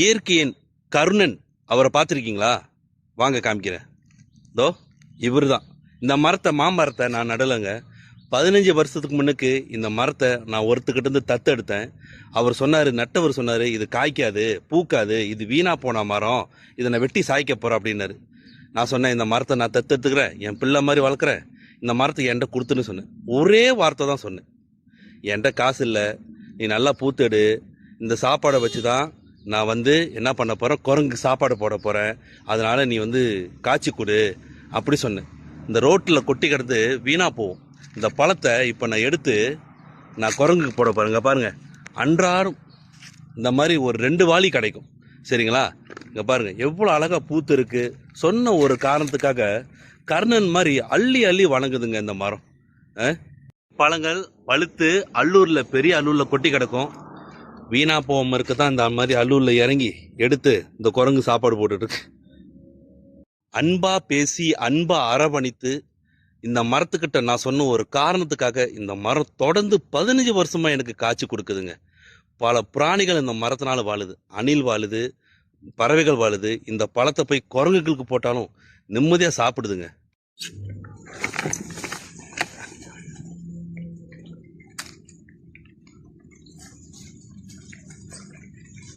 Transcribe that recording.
இயற்கையின் கருணன் அவரை பார்த்துருக்கீங்களா? வாங்க காமிக்கிறேன். தோ இவர் தான் இந்த மரத்தை மாமரத்தை நான் நடலைங்க. பதினஞ்சு வருஷத்துக்கு முன்னுக்கு இந்த மரத்தை நான் ஒருத்துக்கிட்ட இருந்து தத்து எடுத்தேன் அவர் சொன்னார் நட்டவர் சொன்னார் இது காய்க்காது பூக்காது இது வீணாக போன மரம் இதை நான் வெட்டி சாய்க்க போகிறேன் அப்படின்னாரு. நான் சொன்னேன் இந்த மரத்தை நான் தத்து எடுத்துக்கிறேன் என் பிள்ளை மாதிரி வளர்க்குறேன் இந்த மரத்தை என்கிட்ட கொடுத்துன்னு சொன்னேன். ஒரே வார்த்தை தான் சொன்னேன். என்கிட்ட காசு இல்லை நீ நல்லா பூத்தெடு இந்த சாப்பாடை வச்சு தான் நான் வந்து என்ன பண்ண போகிறேன் குரங்கு சாப்பாடு போட போகிறேன் அதனால் நீ வந்து காய்ச்சி கொடு. அப்படி சொன்னேன். இந்த ரோட்டில் கொட்டி கிடந்து வீணாக போகும். இந்த பழத்தை இப்போ நான் எடுத்து நான் குரங்குக்கு போட பாருங்க. பாருங்கள் அன்றாடம் இந்த மாதிரி ஒரு ரெண்டு வாளி கிடைக்கும். சரிங்களா? இங்கே பாருங்கள் எவ்வளோ அழகாக பூத்து இருக்குது சொன்ன ஒரு காரணத்துக்காக கர்ணன் மாதிரி அள்ளி அள்ளி வணங்குதுங்க இந்த மரம். பழங்கள் பழுத்து அல்லூரில் பெரிய அல்லூரில் கொட்டி கிடக்கும். வீணா போகாம இருக்க தான் இந்த மாதிரி அல்லூரில் இறங்கி எடுத்து இந்த குரங்கு சாப்பாடு போட்டுட்டுருக்கு அன்பா பேசி அன்பா அரவணைத்து இந்த மரத்துக்கிட்ட நான் சொன்ன ஒரு காரணத்துக்காக இந்த மரம் தொடர்ந்து பதினஞ்சு வருஷமா எனக்கு காய்ச்சி கொடுக்குதுங்க. பல பிராணிகள் இந்த மரத்தினால வாழுது. அணில் வாழுது பறவைகள் வாழுது. இந்த பழத்தை போய் குரங்குகளுக்கு போட்டாலும் நிம்மதியாக சாப்பிடுதுங்க.